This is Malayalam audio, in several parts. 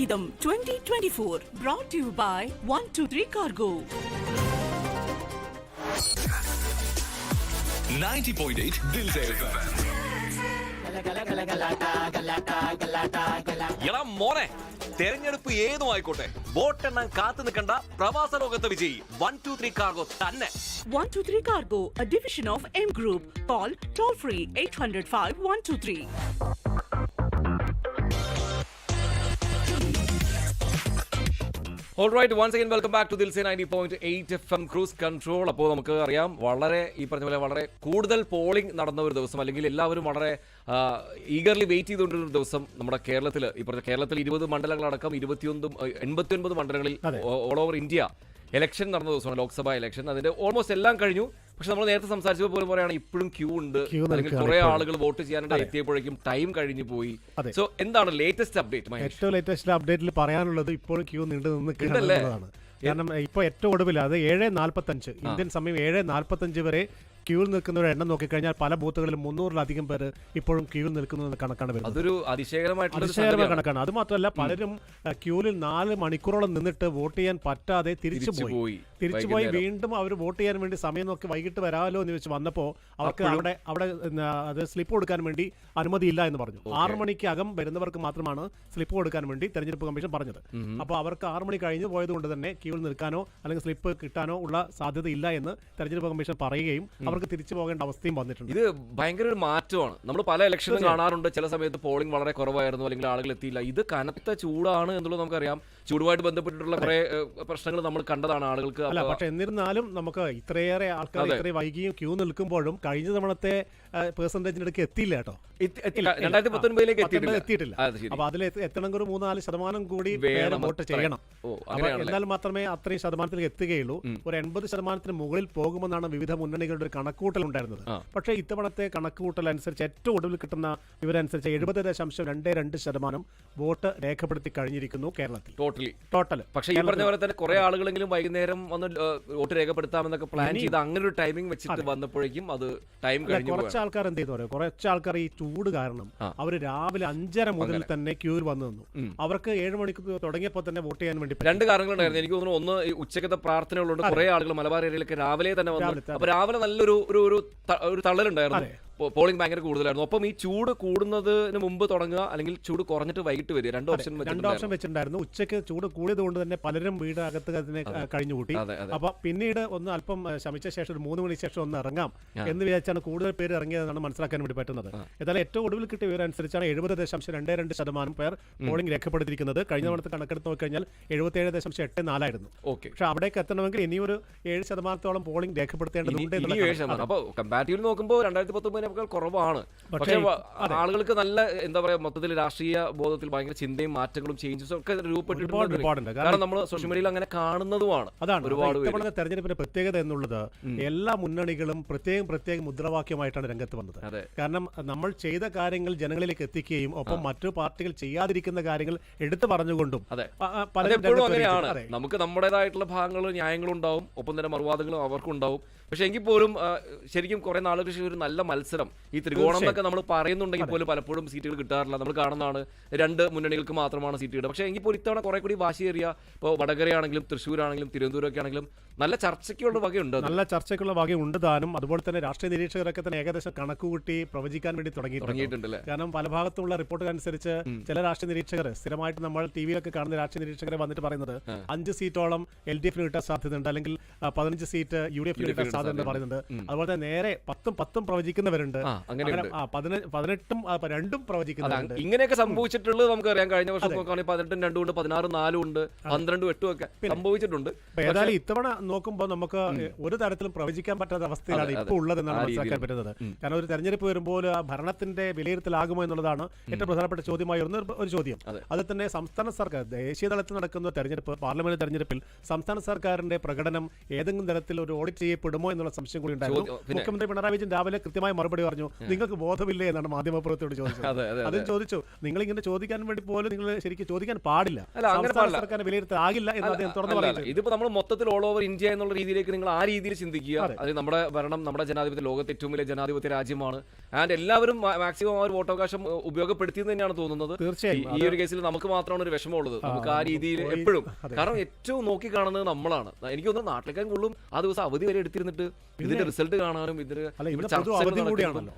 സംഗീതം twenty twenty four brought you by one two three cargo 90.8 Dil Se FM. എടാ മോനെ തെരഞ്ഞെടുപ്പ് ഏതും ആയിക്കോട്ടെ വോട്ടെണ്ണം കാത്തു നിൽക്കണ്ട പ്രവാസ ലോകത്തെ വിജയി വൺ ടു ത്രീ കാർഗോ തന്നെ One two three Cargo, a division of M Group. Call toll free 800 123. Alright once again welcome back to Dilse ninety point eight F M cruise control അപ്പോൾ നമുക്ക് അറിയാം വളരെ ഈ പറഞ്ഞ പോലെ വളരെ കൂടുതൽ പോളിംഗ് നടന്ന ഒരു ദിവസം അല്ലെങ്കിൽ എല്ലാവരും വളരെ ഈഗർലി വെയിറ്റ് ചെയ്തുകൊണ്ടിരുന്ന ഒരു ദിവസം നമ്മുടെ കേരളത്തിൽ ഈ പറഞ്ഞ കേരളത്തിൽ ഇരുപത് മണ്ഡലങ്ങളടക്കം ഇരുപത്തിയൊന്നും എൺപത്തി ഒൻപത് മണ്ഡലങ്ങളിൽ ഓൾ ഓവർ ഇന്ത്യ ഇലക്ഷൻ നടന്ന ദിവസമാണ് ലോക്സഭാ ഇലക്ഷൻ അതിന്റെ ഓൾമോസ്റ്റ് എല്ലാം കഴിഞ്ഞു. പക്ഷെ നമ്മൾ നേരത്തെ സംസാരിച്ചപ്പോൾ പോലും പറയുകയാണ് ഇപ്പോഴും ക്യൂ ഉണ്ട്. അല്ലെങ്കിൽ കുറെ ആളുകൾ വോട്ട് ചെയ്യാനായിട്ട് എത്തിയപ്പോഴേക്കും ടൈം കഴിഞ്ഞു പോയി. സോ എന്താണ് ലേറ്റസ്റ്റ് അപ്ഡേറ്റ് ഏറ്റവും ലേറ്റസ്റ്റ് അപ്ഡേറ്റിൽ പറയാനുള്ളത് ഇപ്പോഴും ക്യൂ നീണ്ടു നിന്ന് ഉണ്ടല്ലേ? കാരണം ഇപ്പൊ ഏറ്റവും ഒടുവിൽ അത് ഏഴ് നാൽപ്പത്തഞ്ച്. ഇന്ത്യൻ സമയം ഏഴ് നാൽപ്പത്തഞ്ച് വരെ ക്യൂവിൽ നിൽക്കുന്നവരുടെ എണ്ണം നോക്കിക്കഴിഞ്ഞാൽ പല ബൂത്തുകളിലും മുന്നൂറിലധികം പേര് ഇപ്പോഴും ക്യൂവിൽ നിൽക്കുന്നു എന്ന് കണക്കാണ് വരുന്നത്. അതൊരു അതിശയകരമായ. കണക്കാണ്. അത് മാത്രമല്ല പലരും ക്യൂവിൽ നാല് മണിക്കൂറോളം നിന്നിട്ട് വോട്ട് ചെയ്യാൻ പറ്റാതെ തിരിച്ചു പോയി. തിരിച്ചു പോയി വീണ്ടും അവർ വോട്ട് ചെയ്യാൻ വേണ്ടി സമയം നോക്കി വൈകിട്ട് വരാമല്ലോ എന്ന് വെച്ച് വന്നപ്പോൾ അവർക്ക് അവിടെ അവിടെ അത് സ്ലിപ്പ് കൊടുക്കാൻ വേണ്ടി അനുമതിയില്ല എന്ന് പറഞ്ഞു. ആറ് മണിക്കകം വരുന്നവർക്ക് മാത്രമാണ് സ്ലിപ്പ് കൊടുക്കാൻ വേണ്ടി തെരഞ്ഞെടുപ്പ് കമ്മീഷൻ പറഞ്ഞത്. അപ്പോൾ അവർക്ക് ആറ് മണി കഴിഞ്ഞു പോയത് കൊണ്ട് തന്നെ ക്യൂവിൽ നിൽക്കാനോ അല്ലെങ്കിൽ സ്ലിപ്പ് കിട്ടാനോ ഉള്ള സാധ്യത ഇല്ല എന്ന് തെരഞ്ഞെടുപ്പ് കമ്മീഷൻ പറയുകയും അവർക്ക് തിരിച്ചു പോകേണ്ട അവസ്ഥയും വന്നിട്ടുണ്ട്. ഇത് ഭയങ്കര ഒരു മാറ്റമാണ്. നമ്മൾ പല ഇലക്ഷനും കാണാറുണ്ട്. ചില സമയത്ത് പോളിംഗ് വളരെ കുറവായിരുന്നു അല്ലെങ്കിൽ ആളുകൾ എത്തിയില്ല. ഇത് കനത്ത ചൂടാണ് എന്നുള്ളത് നമുക്കറിയാം. ചൂടുമായിട്ട് ബന്ധപ്പെട്ടിട്ടുള്ള കുറെ പ്രശ്നങ്ങൾ നമ്മൾ കണ്ടതാണ് ആളുകൾക്ക്. അല്ല പക്ഷെ എന്നിരുന്നാലും നമുക്ക് ഇത്രയേറെ ആൾക്കാർ. ഇത്രയും വൈകിയും ക്യൂ നിൽക്കുമ്പോഴും കഴിഞ്ഞ തവണത്തെ പെർസെന്റേജിനടുക്ക് എത്തിയില്ല കേട്ടോ. രണ്ടായിരത്തി പത്തൊൻപതിലേക്ക് പത്തൊൻപത് എത്തിയിട്ടില്ല. അപ്പൊ അതിൽ എത്തണമെങ്കിൽ ഒരു മൂന്നാൽ ശതമാനം കൂടി വേണം വോട്ട് ചെയ്യണം? എന്നാൽ മാത്രമേ അത്രയും ശതമാനത്തിലേക്ക് എത്തുകയുള്ളൂ. ഒരു എൺപത് ശതമാനത്തിന് മുകളിൽ പോകുമെന്നാണ് വിവിധ മുന്നണികളുടെ ഒരു കണക്കൂട്ടൽ ഉണ്ടായിരുന്നത്. പക്ഷേ ഇത്തവണത്തെ കണക്കൂട്ടൽ അനുസരിച്ച് ഏറ്റവും ഒടുവിൽ കിട്ടുന്ന വിവരം അനുസരിച്ച് എഴുപത് ദശാംശം രണ്ട് രണ്ട് ശതമാനം വോട്ട് രേഖപ്പെടുത്തി കഴിഞ്ഞിരിക്കുന്നു കേരളത്തിൽ. ടോട്ടലി ടോട്ടൽ പക്ഷേ ഈ പറഞ്ഞ പോലെ തന്നെ കുറെ ആളുകളെങ്കിലും വൈകുന്നേരം വന്ന് വോട്ട് രേഖപ്പെടുത്താമെന്നൊക്കെ പ്ലാൻ ചെയ്ത് അങ്ങനെ ഒരു ടൈമിംഗ് വെച്ചിട്ട് വന്നപ്പോഴേക്കും അത് ടൈം കഴിഞ്ഞു കുറച്ച് ആൾക്കാർ എന്ത് ചെയ്തു പറയും കുറച്ച് ആൾക്കാർ ഈ ചൂട് കാരണം. അവർ രാവിലെ അഞ്ചര മുതൽ തന്നെ ക്യൂവിൽ വന്നു നിന്നു. അവർക്ക് ഏഴ് മണിക്ക് തുടങ്ങിയപ്പോൾ തന്നെ വോട്ട് ചെയ്യാൻ വേണ്ടി. രണ്ട് കാരണങ്ങളുണ്ടായിരുന്നു എനിക്ക് തോന്നുന്നു ഒന്ന് ഈ ഉച്ചക്കത്തെ പ്രാർത്ഥന ഉള്ളതുകൊണ്ട് കുറെ ആളുകൾ മലബാർ ഏരിയയിലൊക്കെ രാവിലെ തന്നെ വന്നു. രാവിലെ അപ്പൊ രാവിലെ നല്ലൊരു ഒരു ഒരു തള്ളലുണ്ടായിരുന്നു. പോളിംഗ് ഭയങ്കര കൂടുതലായിരുന്നു. അപ്പം ഈ ചൂട് കൂടുന്നതിന് മുമ്പ് തുടങ്ങുക അല്ലെങ്കിൽ ചൂട് കുറഞ്ഞിട്ട് വൈകിട്ട് വരിക? രണ്ട് ഓപ്ഷൻ രണ്ട് ഓപ്ഷൻ വെച്ചിട്ടുണ്ടായിരുന്നു. ഉച്ചയ്ക്ക് ചൂട് കൂടിയത് കൊണ്ട് തന്നെ പലരും വീട് അകത്ത് അതിനെ കഴിഞ്ഞു കൂട്ടി. അപ്പൊ പിന്നീട് ഒന്ന് അല്പം ശമിച്ച ശേഷം ഒരു മൂന്ന് മണിക്ക് ശേഷം ഒന്ന് ഇറങ്ങാം എന്ന് വിചാരിച്ചാണ് കൂടുതൽ പേര് ഇറങ്ങിയതെന്നാണ് മനസ്സിലാക്കാൻ വേണ്ടി പറ്റുന്നത്. ഏതായാലും ഏറ്റവും ഒടുവിൽ കിട്ടിയ വിവരം അനുസരിച്ചാണ് എഴുപത് ദശാംശം രണ്ട് രണ്ട് ശതമാനം പേർ പോളിംഗ് രേഖപ്പെടുത്തിയിരിക്കുന്നത്. കഴിഞ്ഞ തവണത്തെ കണക്കെടുത്ത് നോക്കിക്കഴിഞ്ഞാൽ എഴുപത്തേഴ് ദശാംശം എട്ട് നാലായിരുന്നു. ഓക്കെ. പക്ഷെ അവിടേക്ക് എത്തണമെങ്കിൽ ഇനിയൊരു ഏഴ് ശതമാനത്തോളം പോളിംഗ് രേഖപ്പെടുത്തേണ്ടതുണ്ട് കമ്പാരിറ്റീവ് നോക്കുമ്പോൾ രണ്ടായിരത്തി പത്തൊമ്പതിനേക്കാൾ കുറവാണ്. പക്ഷേ ആളുകൾക്ക് നല്ല എന്താ പറയാ മൊത്തത്തിൽ രാഷ്ട്രീയ ബോധത്തിൽ ഭയങ്കര ചിന്തയും മാറ്റങ്ങളും ചേഞ്ചസും ഒക്കെ രൂപപ്പെട്ടിട്ടുണ്ട്. കാരണം നമ്മൾ സോഷ്യൽ മീഡിയയിൽ അങ്ങനെ കാണുന്നതുമാണ്. അതാണ്. ഒരുപാട് തെരഞ്ഞെടുപ്പിന്റെ പ്രത്യേകത എന്നുള്ളത് എല്ലാ മുന്നണികളും പ്രത്യേകം പ്രത്യേകം മുദ്രാവാക്യമായിട്ടാണ് രംഗത്ത് വന്നത്. കാരണം നമ്മൾ ചെയ്ത കാര്യങ്ങൾ ജനങ്ങളിലേക്ക് എത്തിക്കുകയും ഒപ്പം മറ്റു പാർട്ടികൾ ചെയ്യാതിരിക്കുന്ന കാര്യങ്ങൾ എടുത്തു പറഞ്ഞുകൊണ്ടും രംഗത്ത് അങ്ങനെയാണ്. നമുക്ക് നമ്മുടേതായിട്ടുള്ള ഭാഗങ്ങളും ന്യായങ്ങളും ഉണ്ടാവും ഒപ്പം തന്നെ മറുവാദങ്ങളും അവർക്കും ഉണ്ടാവും പക്ഷെ എങ്കിൽ പോലും ശരിക്കും കുറെ നാളുകൾക്ക് ശേഷം ഒരു നല്ല മത്സരം. ഈ ത്രികോണം എന്നൊക്കെ നമ്മൾ പറയുന്നുണ്ടെങ്കിൽ പോലും പലപ്പോഴും സീറ്റുകൾ കിട്ടാറില്ല. നമ്മൾ കാണുന്നതാണ് രണ്ട് മുന്നണികൾക്ക് മാത്രമാണ് സീറ്റ് കിട്ടുക. പക്ഷേ എങ്കിൽ പോലും ഇത്തവണ കുറെ കൂടി വാശിയേറിയ ഇപ്പോൾ വടകരയാണെങ്കിലും തൃശ്ശൂരാണെങ്കിലും തിരുവനന്തപുരമൊക്കെ ആണെങ്കിലും നല്ല ചർച്ചയ്ക്കുള്ള വകയുണ്ട്. നല്ല ചർച്ചയ്ക്കുള്ള വകയുണ്ട് താനും. അതുപോലെ തന്നെ രാഷ്ട്രീയ നിരീക്ഷകരൊക്കെ തന്നെ ഏകദേശം കണക്കുകൂട്ടി പ്രവചിക്കാൻ വേണ്ടി തുടങ്ങിയിട്ടുണ്ട്. കാരണം പല ഭാഗത്തുള്ള റിപ്പോർട്ടുകൾ അനുസരിച്ച് ചില രാഷ്ട്രീയ നിരീക്ഷകർ സ്ഥിരമായിട്ട് നമ്മൾ ടി വിയിലൊക്കെ കാണുന്ന രാഷ്ട്രീയ നിരീക്ഷകരെ വന്നിട്ട് പറയുന്നത് അഞ്ച് സീറ്റോളം എൽ ഡി എഫിന് കിട്ടാൻ സാധ്യതയുണ്ട്. അല്ലെങ്കിൽ പതിനഞ്ച് സീറ്റ് യു ഡി എഫിന് കിട്ടാൻ സാധ്യതയുണ്ട് പറയുന്നുണ്ട്. അതുപോലെ തന്നെ നേരെ പത്തും പത്തും പ്രവചിക്കുന്നവരുണ്ട്. അങ്ങനെ, പതിനെട്ടും രണ്ടും പ്രവചിക്കുന്നുണ്ട് ഇങ്ങനെയൊക്കെ സംഭവിച്ചിട്ടുള്ളത് നമുക്ക് നമുക്കറിയാം കഴിഞ്ഞ വർഷം നോക്കുകയാണെങ്കിൽ പതിനെട്ടും രണ്ടും ഉണ്ട് പതിനാറും നാലും ഉണ്ട് പന്ത്രണ്ടും എട്ടും ഒക്കെ സംഭവിച്ചിട്ടുണ്ട്. ഏതായാലും ഇത്തവണ നോക്കുമ്പോൾ നമുക്ക് ഒരു തരത്തിലും പ്രവചിക്കാൻ പറ്റാത്ത അവസ്ഥയിലാണ് ഇപ്പോൾ ഉള്ളതെന്നാണ് മനസ്സിലാക്കാൻ പറ്റുന്നത്. കാരണം ഒരു തെരഞ്ഞെടുപ്പ് വരുമ്പോൾ ആ ഭരണത്തിന്റെ വിലയിരുത്തലാകുമോ എന്നുള്ളതാണ് ഏറ്റവും പ്രധാനപ്പെട്ട ചോദ്യമായി വരുന്ന ഒരു- ചോദ്യം. അത്. തന്നെ സംസ്ഥാന സർക്കാർ ദേശീയ തലത്തിൽ നടക്കുന്ന തെരഞ്ഞെടുപ്പ് പാർലമെന്റ് തെരഞ്ഞെടുപ്പിൽ സംസ്ഥാന സർക്കാരിന്റെ പ്രകടനം ഏതെങ്കിലും തരത്തിൽ ഒരു ഓഡിറ്റ് ചെയ്യപ്പെടുമോ എന്നുള്ള സംശയം കൂടി ഉണ്ടായിരുന്നു. മുഖ്യമന്ത്രി പിണറായി വിജയൻ രാവിലെ കൃത്യമായി മറുപടി പറഞ്ഞു നിങ്ങൾക്ക് ബോധമില്ലേ എന്നാണ് മാധ്യമപ്രവർത്തകരോട് ചോദിച്ചത്. അതെ, ചോദിച്ചു നിങ്ങൾ ഇങ്ങനെ ചോദിക്കാൻ വേണ്ടി പോലും നിങ്ങൾ ശരിക്കും ചോദിക്കാൻ പാടില്ല. സർക്കാർ വിലയിരുത്താൻ എന്ന് അദ്ദേഹം തുറന്നു. പറഞ്ഞു ഇതിപ്പോ നമ്മൾ മൊത്തത്തിൽ ഓൾ ഓവർ ഇന്ത്യ എന്നുള്ള രീതിയിലേക്ക് നിങ്ങൾ ആ രീതിയിൽ ചിന്തിക്കുക. അത്. നമ്മുടെ ഭരണം നമ്മുടെ ജനാധിപത്യ ലോകത്തെ ഏറ്റവും വലിയ ജനാധിപത്യ രാജ്യമാണ്. ആൻഡ് എല്ലാവരും മാക്സിമം ആ ഒരു വോട്ടവകാശം ഉപയോഗപ്പെടുത്തി ഉപയോഗപ്പെടുത്തിയെന്ന് തന്നെയാണ് തോന്നുന്നത്. തീർച്ചയായും. ഈ- ഈ ഒരു കേസിൽ നമുക്ക് മാത്രമാണ് ഒരു വിഷമമുള്ളത്. നമുക്ക് ആ രീതിയിൽ എപ്പോഴും കാരണം ഏറ്റവും നോക്കി കാണുന്നത് നമ്മളാണ്. എനിക്ക് തോന്നുന്നു നാട്ടിലേക്കാൻ കൂടുതലും ആ ദിവസം അവധി വരെ എടുത്തിരുന്നിട്ട് ഇതിന്റെ റിസൾട്ട് കാണാനും ഇതിന്റെ അവധി നടക്കുന്നു.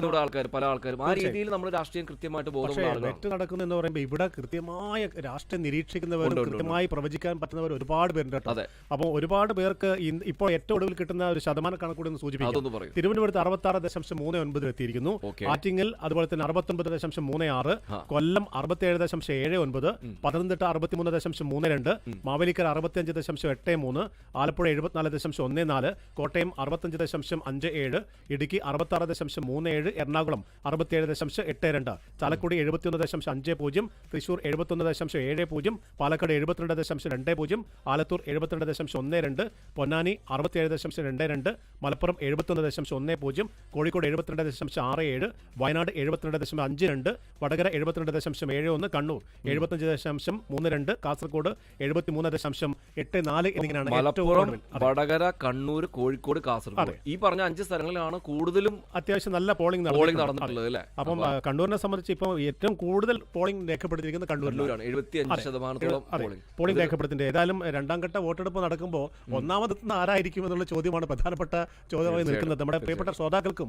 ഇവിടെ ആൾക്കാർ പല ആൾക്കാരും. ആ രീതിയിൽ നമ്മൾ രാഷ്ട്രീയം കൃത്യമായിട്ട് പക്ഷേ നടക്കുന്ന ആളുകളാണ്. വെറ്റ് നടക്കുന്നു എന്ന് പറയുമ്പോൾ ഇവിടെ കൃത്യമായ രാഷ്ട്രീയം നിരീക്ഷിക്കുന്നവരും കൃത്യമായി പ്രവചിക്കാൻ പറ്റുന്നവർ ഒരുപാട് പേരുണ്ട് കേട്ടോ. അപ്പോൾ ഒരുപാട് പേർക്ക് ഇപ്പോൾ ഏറ്റവും ഒടുവിൽ കിട്ടുന്ന ഒരു ശതമാന കണക്കൂടി ഒന്ന് സൂചിപ്പിക്കും. തിരുവനന്തപുരത്ത് അറുപത്തി ആറ് ദശാംശം മൂന്ന് ഒൻപതിൽ എത്തിയിരിക്കുന്നു. ആറ്റിങ്ങിൽ അതുപോലെ തന്നെ അറുപത്തൊൻപത് ദശാംശം മൂന്ന് ആറ്. കൊല്ലം അറുപത്തിയേഴ് ദശാംശം ഏഴ് ഒൻപത്. പത്തനംതിട്ട അറുപത്തിമൂന്ന് ദശാംശം മൂന്ന് രണ്ട്. മാവേലിക്കര അറുപത്തിയഞ്ച് ദശാംശം എട്ട് മൂന്ന്. ആലപ്പുഴ എഴുപത്തിനാല് ദശാംശം ഒന്ന് നാല് കോട്ടയം അറുപത്തഞ്ച് ദശാംശം അഞ്ച് ഏഴ് ഇടുക്കി അറുപത്തി ആറ് ദശാംശം മൂന്ന് ഏഴ് എറണാകുളം അറുപത്തിയേഴ് ദശാംശം എട്ട് രണ്ട് ചാലക്കുടി എഴുപത്തിയൊന്ന് ദശാംശം അഞ്ച് പൂജ്യം തൃശൂർ എഴുപത്തൊന്ന് ദശാംശം ഏഴ് പൂജ്യം പാലക്കാട് എഴുപത്തിരണ്ട് ദശാംശം രണ്ട് പൂജ്യം ആലത്തൂർ എഴുപത്തിരണ്ട് ദശാംശം ഒന്ന് രണ്ട് പൊന്നാനി അറുപത്തിയേഴ് ദശാംശം രണ്ട് രണ്ട് മലപ്പുറം എഴുപത്തൊന്ന് ദശാംശം ഒന്ന് പൂജ്യം കോഴിക്കോട് എഴുപത്തിരണ്ട് ദശാംശം ആറ് ഏഴ് വയനാട് എഴുപത്തിരണ്ട് ദശാംശം അഞ്ച് രണ്ട് വടകര എഴുപത്തിരണ്ട് ദശാംശം ഏഴ് ഒന്ന് കണ്ണൂർ എഴുപത്തഞ്ച് ദശാംശം മൂന്ന് രണ്ട് കാസർഗോഡ് എഴുപത്തിമൂന്ന് ദശാംശം എട്ട് നാല് എന്നിങ്ങനെയാണ് വടകര കണ്ണൂർ കോഴിക്കോട് കാസർഗോഡ്. ഈ പറഞ്ഞ അഞ്ച് സ്ഥലങ്ങളിലാണ് കൂടുതലും അത്യാവശ്യം നല്ല പോളിംഗ് പോളിംഗ്. നടന്നിട്ടുള്ളത് അല്ലേ? അപ്പം കണ്ണൂരിനെ സംബന്ധിച്ച് ഇപ്പോൾ ഏറ്റവും കൂടുതൽ പോളിംഗ് രേഖപ്പെടുത്തിയിരിക്കുന്നത് കണ്ണൂരിലാണ്. എഴുപത്തിയഞ്ച് ശതമാനത്തോളം പോളിംഗ് രേഖപ്പെടുത്തിയിട്ടുണ്ട്. ഏതായാലും രണ്ടാം ഘട്ട വോട്ടെടുപ്പ് നടക്കുമ്പോൾ ഒന്നാമതെത്തുന്ന ആരായിരിക്കും എന്നുള്ള ചോദ്യമാണ് പ്രധാനപ്പെട്ട ചോദ്യമായി നിൽക്കുന്നത്. നമ്മുടെ പ്രിയപ്പെട്ട ശ്രോതാക്കൾക്കും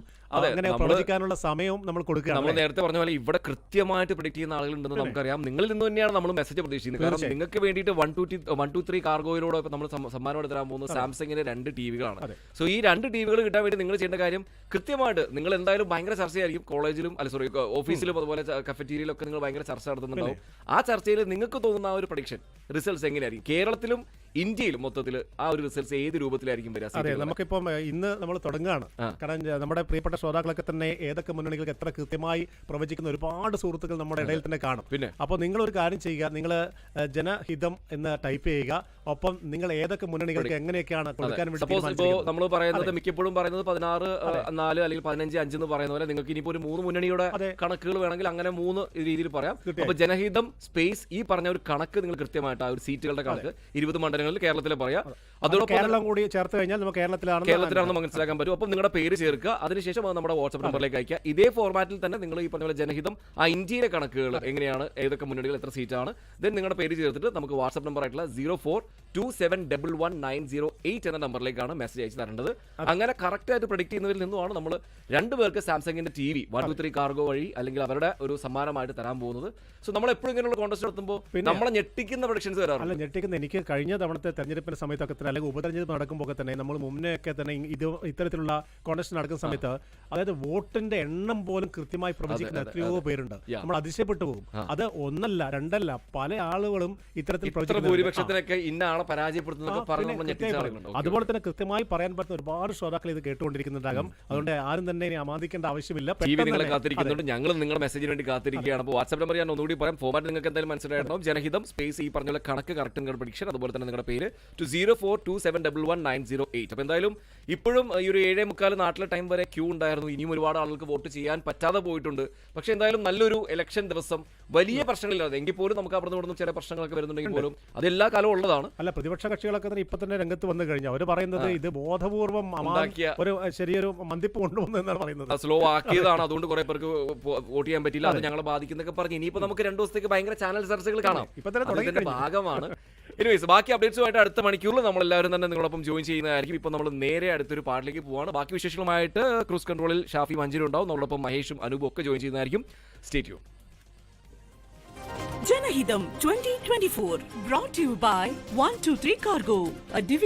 അങ്ങനെ പ്രവചിക്കാനുള്ള സമയവും നമ്മൾ കൊടുക്കുക നമ്മൾ നേരത്തെ പറഞ്ഞ പോലെ ഇവിടെ കൃത്യമായിട്ട് പ്രിഡിക്ട് ചെയ്യുന്ന ആളുകളുണ്ടെന്ന് നമുക്കറിയാം. നിങ്ങളിൽ നിന്ന് തന്നെയാണ് നമ്മൾ മെസ്സേജ് പ്രതീക്ഷിക്കുന്നത്. കാരണം നിങ്ങൾക്ക് വേണ്ടിയിട്ട് one two one two three കാർഗോയിലൂടെ ഇപ്പൊ നമ്മൾ സമ്മാനം തരാൻ പോകുന്നത് സാംസങ്ങിന്റെ രണ്ട് ടിവികളാണ് സോ ഈ രണ്ട് ടിവികൾ കിട്ടാൻ വേണ്ടി നിങ്ങൾ ചെയ്യേണ്ട കാര്യം കൃത്യമായിട്ട് നിങ്ങൾ എന്തായാലും ഭയങ്കര ചർച്ചയായിരിക്കും. കോളേജിലും അല്ല സോറി ഓഫീസിലും അതുപോലെ കഫറ്റീരിയയിലൊക്കെ നിങ്ങൾ ഭയങ്കര ചർച്ച നടത്തുന്നുണ്ടാവും. ആ ചർച്ചയിൽ നിങ്ങൾക്ക് തോന്നുന്ന ആ ഒരു പ്രഡിക്ഷൻ റിസൾട്ട്സ് എങ്ങനെയായിരിക്കും? കേരളത്തിലും ഇന്ത്യയിലും മൊത്തത്തിൽ ആ ഒരു റിസൾട്ട്സ് ഏത് രൂപത്തിലായിരിക്കും വരിക? അതെ? നമുക്കിപ്പം ഇന്ന് നമ്മൾ തുടങ്ങുകയാണ്. കാരണം നമ്മുടെ പ്രിയപ്പെട്ട ശ്രോതാക്കളൊക്കെ തന്നെ ഏതൊക്കെ മുന്നണികൾക്ക് എത്ര കൃത്യമായി പ്രവചിക്കുന്ന ഒരുപാട് സുഹൃത്തുക്കൾ നമ്മുടെ ഇടയിൽ തന്നെ കാണും. പിന്നെ? അപ്പോൾ നിങ്ങൾ ഒരു കാര്യം ചെയ്യുക നിങ്ങൾ ജനഹിതം എന്ന് ടൈപ്പ് ചെയ്യുക. ഒപ്പം നിങ്ങൾ ഏതൊക്കെ മുന്നണികൾക്ക് എങ്ങനെയൊക്കെയാണ് കൊടുക്കാൻ വേണ്ടി. നമ്മൾ പറയുന്നത് മിക്കപ്പോഴും പറയുന്നത് പതിനാറ് നാല് അല്ലെങ്കിൽ പതിനഞ്ച് അഞ്ച് എന്ന് പറയുന്ന പോലെ നിങ്ങൾക്ക് ഇനിയിപ്പോ ഒരു മൂന്ന് മുന്നണിയുടെ കണക്കുകൾ വേണമെങ്കിൽ അങ്ങനെ മൂന്ന് രീതിയിൽ പറയാം. അപ്പോൾ അപ്പൊ ജനഹിതം സ്പേസ് ഈ പറഞ്ഞ ഒരു കണക്ക് നിങ്ങൾ കൃത്യമായിട്ട് ആ ഒരു സീറ്റുകളുടെ കണക്ക് ഇരുപത് മണ്ഡലങ്ങളിൽ കേരളത്തിൽ പറയാം. അത്. അതോടൊപ്പം കേരളം കൂടി ചേർത്ത് കഴിഞ്ഞാൽ നമുക്ക് കേരളത്തിലാണ് കേരളത്തിലാണെന്ന് മനസ്സിലാക്കാൻ പറ്റും. അപ്പം നിങ്ങളുടെ പേര് ചേർക്കുക. അതിനുശേഷം അത് നമ്മുടെ വാട്സ്ആപ്പ് നമ്പറിലേക്ക് അയക്കുക ഇതേ ഫോർമാറ്റിൽ തന്നെ നിങ്ങൾ ഈ പറഞ്ഞ പോലെ ജനഹിതം ആ ഇന്ത്യയിലെ കണക്കുകൾ എങ്ങനെയാണ് ഏതൊക്കെ മുന്നണികൾ എത്ര സീറ്റാണ് ദെൻ നിങ്ങളുടെ പേര് ചേർത്തിട്ട് നമുക്ക് വാട്സ്ആപ്പ് നമ്പർ ആയിട്ടുള്ള zero four two seven double one nine zero eight എന്ന നമ്പറിലേക്കാണ് മെസ്സേജ് അയച്ചു തരേണ്ടത്. അങ്ങനെ കറക്റ്റ് ആയിട്ട് പ്രഡിക്ട് ചെയ്യുന്നതിൽ നിന്നുമാണ് നമ്മൾ രണ്ടുപേർക്ക് സാംസങ്ങിന്റെ T V one two three cargo വഴി അല്ലെങ്കിൽ അവരുടെ ഒരു സമ്മാനമായിട്ട് തരാൻ പോകുന്നത്. സോ നമ്മൾ എപ്പോഴും ഇങ്ങനെയുള്ള കോൺടസ്റ്റ് നടത്തുമ്പോൾ നമ്മളെ ഞെട്ടിക്കുന്ന പ്രൊഡക്ഷൻസ് വരാറുണ്ട്. അല്ല ഞെട്ടിക്കുന്ന എനിക്ക് കഴിഞ്ഞ തവണത്തെ തെരഞ്ഞെടുപ്പിന്റെ സമയത്തൊക്കെ തന്നെ അല്ലെങ്കിൽ ഉപതെരഞ്ഞെടുപ്പ് നടക്കുമ്പോൾ തന്നെ നമ്മൾ മുന്നേ ഒക്കെ തന്നെ ഇത് ഇത്തരത്തിലുള്ള കോൺടസ്റ്റ് നടക്കുന്ന സമയത്ത് അതായത് വോട്ടിന്റെ എണ്ണം പോലും കൃത്യമായി പ്രവചിക്കുന്ന എത്രയോ പേരുണ്ട്. നമ്മൾ അതിശയപ്പെട്ടു പോകും. അത് ഒന്നല്ല രണ്ടല്ല പല ആളുകളും ഇത്തരത്തിൽ. ഭൂരിപക്ഷത്തിനൊക്കെ ഇന്ന ആളെ പരാജയപ്പെടുത്തുന്നൊക്കെ ആ, പറഞ്ഞ് പിന്നെ നമ്മൾ ഞെട്ടിച്ച കൃത്യമായി ആളുകളുണ്ട് പറയും. അതുപോലെ തന്നെ കൃത്യമായി പറയാൻ പറ്റുന്ന ഒരുപാട് ശ്രോതാക്കൾ ഇത് കേട്ടുകൊണ്ടിരിക്കുന്നുണ്ടാകും അതുകൊണ്ട് ആരും തന്നെ ഇനി അമാദിക്കേണ്ട ആവശ്യമില്ല. നിങ്ങളെ കാത്തിരിക്കുന്നുണ്ട്. ഞങ്ങൾ നിങ്ങളുടെ മെസ്സേജിന് വേണ്ടി കാത്തിരിക്കുകയാണ്. അപ്പോൾ വാട്സ്ആപ്പ് നമ്പർ ഞാൻ ഒന്നുകൂടി പറയാം. ഫോമാറ്റ് നിങ്ങൾക്ക് എന്തായാലും മനസ്സിലായിട്ടുണ്ടാവും. ജനഹിതം സ്പേസ് ഈ പറഞ്ഞ കണക്ക് കറക്റ്റ് നിങ്ങളുടെ പ്രഡിക്ഷൻ അതുപോലെ തന്നെ നിങ്ങളുടെ പേര് two zero four two seven double one nine zero eight അപ്പോൾ എന്തായാലും ഇപ്പോഴും ഈ ഒരു ഏഴേ മുക്കാൽ നാട്ടിലെ ടൈം വരെ ക്യൂ ഉണ്ടായിരുന്നു. ഇനിയും ഒരുപാട് ആളുകൾക്ക് വോട്ട് ചെയ്യാൻ പറ്റാതെ പോയിട്ടുണ്ട്. പക്ഷേ എന്തായാലും നല്ലൊരു ഇലക്ഷൻ ദിവസം. വലിയ പ്രശ്നങ്ങളില്ലാതെ. എങ്കിൽ പോലും നമുക്ക് അവിടെ നിന്ന് ചില പ്രശ്നങ്ങളൊക്കെ വരുന്നുണ്ടെങ്കിൽ പോലും അതെല്ലാ കാലവും ഉള്ളതാണ്. അല്ല പ്രതിപക്ഷ കക്ഷികളൊക്കെ തന്നെ ഇപ്പൊ തന്നെ രംഗത്ത് വന്നു കഴിഞ്ഞാൽ അവർ പറയുന്നത് ഇത് ബോധപൂർവം ഒരു ശരിയൊരു മന്തിപ്പ് കൊണ്ടുവന്നു എന്നാണ് പറയുന്നത്. സ്ലോ ആക്കിയതാണ്. അതുകൊണ്ട് കുറെ പേർക്ക് വോട്ട് ചെയ്യാൻ പറ്റില്ല അത് ഞങ്ങളെ ബാധിക്കുന്നൊക്കെ പറഞ്ഞു ഇനിയിപ്പോ നമുക്ക് രണ്ടു ദിവസത്തേക്ക് ഭയങ്കര ചാനൽ ചർച്ചകൾ കാണാം. ഇപ്പൊ തന്നെ തുടങ്ങിയ ഭാഗമാണ്. എനിവേസ് ബാക്കി അപ്ഡേറ്റ്സുമായിട്ട് അടുത്ത മണിക്കൂറിൽ നമ്മൾ എല്ലാവരും തന്നെ നിങ്ങളൊപ്പം ജോയിൻ ചെയ്യുന്നതായിരിക്കും. ഇപ്പൊ നമ്മൾ നേരെ അടുത്തൊരു പാട്ടിലേക്ക് പോവാണ്. ബാക്കി വിശേഷങ്ങളുമായിട്ട് ക്രൂസ് കൺട്രോളിൽ ഷാഫി മഞ്ചിരും ഉണ്ടാവും. നമ്മളൊപ്പം മഹേഷും അനൂപും ഒക്കെ ജോയിൻ ചെയ്യുന്നതായിരിക്കും. Statue Janahidam 2024 brought to you by 123 Cargo, a division